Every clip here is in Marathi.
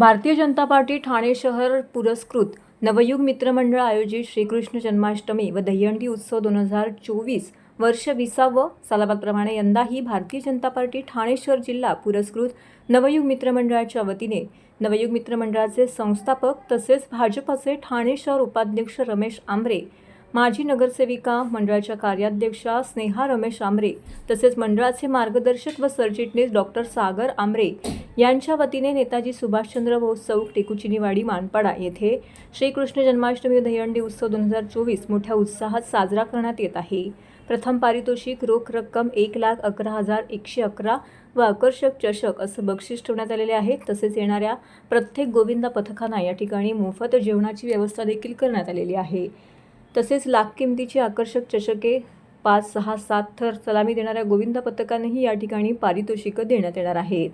भारतीय जनता पार्टी ठाणे शहर पुरस्कृत नवयुग मित्रमंडळ आयोजित श्रीकृष्ण जन्माष्टमी व दहीहंडी उत्सव दोन हजार चोवीस वर्ष विसावं सालाबादप्रमाणे यंदाही भारतीय जनता पार्टी ठाणे शहर जिल्हा पुरस्कृत नवयुग मित्रमंडळाच्या वतीने नवयुग मित्रमंडळाचे संस्थापक तसेच भाजपचे ठाणे शहर उपाध्यक्ष रमेश आंबरे माजी नगरसेविका मंडळाच्या कार्याध्यक्षा स्नेहा रमेश आंबरे तसेच मंडळाचे मार्गदर्शक व सरचिटणीस डॉक्टर सागर आंबरे यांच्या वतीने नेताजी सुभाषचंद्र बोस चौक टेकुचिनीवाडी मानपाडा येथे श्रीकृष्ण जन्माष्टमी व दहीहंडी उत्सव दोन हजार चोवीस मोठ्या उत्साहात साजरा करण्यात येत आहे. प्रथम पारितोषिक रोख रक्कम एक लाख अकरा हजार एकशे अकरा व आकर्षक चषक असं बक्षीस ठेवण्यात आलेले आहे. तसेच येणाऱ्या प्रत्येक गोविंदा पथकांना या ठिकाणी मोफत जेवणाची व्यवस्था देखील करण्यात आलेली आहे. तसेच लाख किमतीची आकर्षक चषके पाच सहा सात थर सलामी देणाऱ्या गोविंदा पथकांनाही या ठिकाणी पारितोषिकं देण्यात येणार आहेत.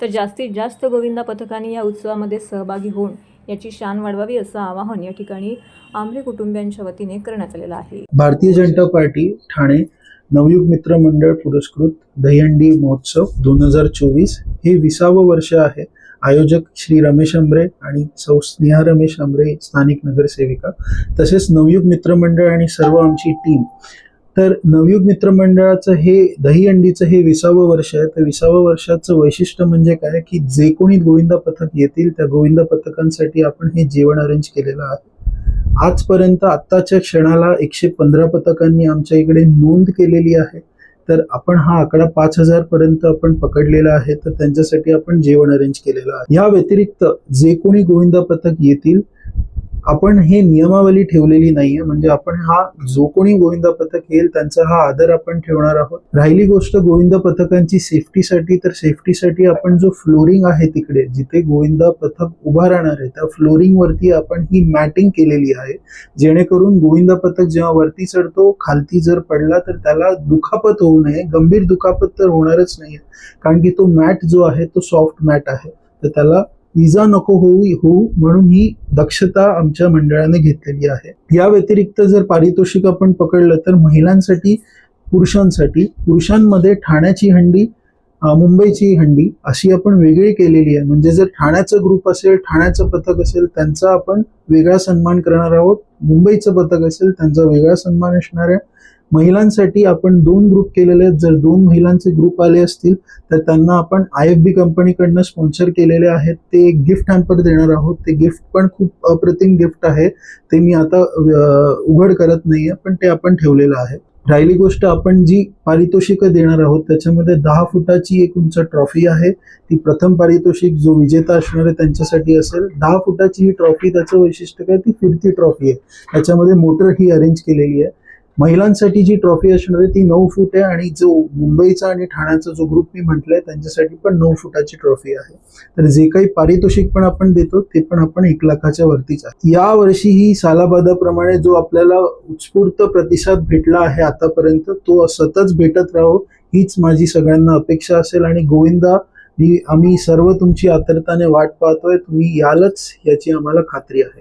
तर जास्तीत जास्त गोविंदा पथकांनी या उत्सवामध्ये सहभागी होऊन याची शान वाढवावी असं आवाहन या ठिकाणी आंबरे कुटुंबियांच्या वतीने करण्यात आलेलं आहे. भारतीय जनता पार्टी ठाणे नवयुग मित्र मंडळ पुरस्कृत दहीहंडी महोत्सव दोन हजार चोवीस हे विसावं वर्ष आहे. आयोजक श्री रमेश आंबरे आणि सौ स्नेहा रमेश आंबरे स्थानिक नगरसेविका तसेच नवयुग मित्र मंडळ आणि सर्व आमची टीम तर नवयुग मित्र मंडळाचं हे दहीहंडीचं हे विसावं वर्ष आहे. तर विसावं वर्षाचं वैशिष्ट्य म्हणजे काय? की जे कोणी गोविंदा पथक येतील त्या गोविंदा पथकांसाठी आपण हे जेवण अरेंज केलेलं आहे. आजपर्यंत आत्ताच्या क्षणाला एकशे पंधरा पथकांनी आमच्या इकडे नोंद केलेली आहे. तर आपण हा आकडा पाच हजार पर्यंत आपण पकडलेला आहे. तर त्यांच्यासाठी आपण जेवण अरेंज केलेलं आहे. या व्यतिरिक्त जे कोणी गोविंदा पथक येतील आपण हे नियमावली ठेवलेली नाहीये. म्हणजे आपण हा जो कोणी गोविंदा पथक येईल त्यांचा हा आदर आपण ठेवणार आहोत. राहिली गोष्ट गोविंदा पथकांची सेफ्टीसाठी तर सेफ्टीसाठी आपण जो फ्लोरिंग आहे तिकडे जिथे गोविंदा पथक उभा राहणार आहे त्या फ्लोरिंग वरती आपण ही मॅटिंग केलेली आहे. जेणेकरून गोविंदा पथक जेव्हा वरती चढतो खालती जर पडला तर त्याला दुखापत होऊ नये. गंभीर दुखापत तर होणारच नाहीये. कारण की तो मॅट जो आहे तो सॉफ्ट मॅट आहे. तर त्याला इजा नको होऊ होऊ म्हणून ही दक्षता आमच्या मंडळाने घेतलेली आहे. या व्यतिरिक्त जर पारितोषिक आपण पकडलं तर महिलांसाठी पुरुषांसाठी पुरुषांमध्ये ठाण्याची हंडी मुंबईची हंडी अशी आपण वेगळी केलेली आहे. म्हणजे जर ठाण्याचं ग्रुप असेल ठाण्याचं पथक असेल त्यांचा आपण वेगळा सन्मान करणार आहोत. मुंबईचं पथक असेल त्यांचा वेगळा सन्मान असणार आहे. महिलांसाठी आपण दोन ग्रुप केलेले आहेत. जर दोन महिलांचे ग्रुप आले असतील तर त्यांना आपण आय एफ बी कंपनीकडनं स्पॉन्सर केलेले आहेत. ते गिफ्ट हॅम्पर देणार आहोत. ते गिफ्ट पण खूप अप्रतिम गिफ्ट आहे. ते मी आता उघड करत नाहीये पण ते आपण ठेवलेलं आहे. राहिली गोष्ट आपण जी पारितोषिकं देणार आहोत त्याच्यामध्ये दहा फुटाची एक उंच ट्रॉफी आहे. ती प्रथम पारितोषिक जो विजेता असणार आहे त्यांच्यासाठी असेल. दहा फुटाची ही ट्रॉफी त्याचं वैशिष्ट्य काय? ती फिरती ट्रॉफी आहे. त्याच्यामध्ये मोटर ही अरेंज केलेली आहे. महिलांसाठी जी ट्रॉफी असणार आहे ती नऊ फूट आहे आणि जो मुंबईचा आणि ठाण्याचा जो ग्रुप मी म्हटलाय त्यांच्यासाठी पण नऊ फुटाची ट्रॉफी आहे. तर जे काही पारितोषिक पण आपण देतो ते पण आपण एक लाखाच्या वरतीच आहे. या वर्षी ही सालाबादाप्रमाणे जो आपल्याला उत्स्फूर्त प्रतिसाद भेटला आहे आतापर्यंत तो सतत भेटत राहो हीच माझी सगळ्यांना अपेक्षा असेल. आणि गोविंदा आम्ही सर्व तुमची आतरताने वाट पाहतोय तुम्ही यालच याची आम्हाला खात्री आहे.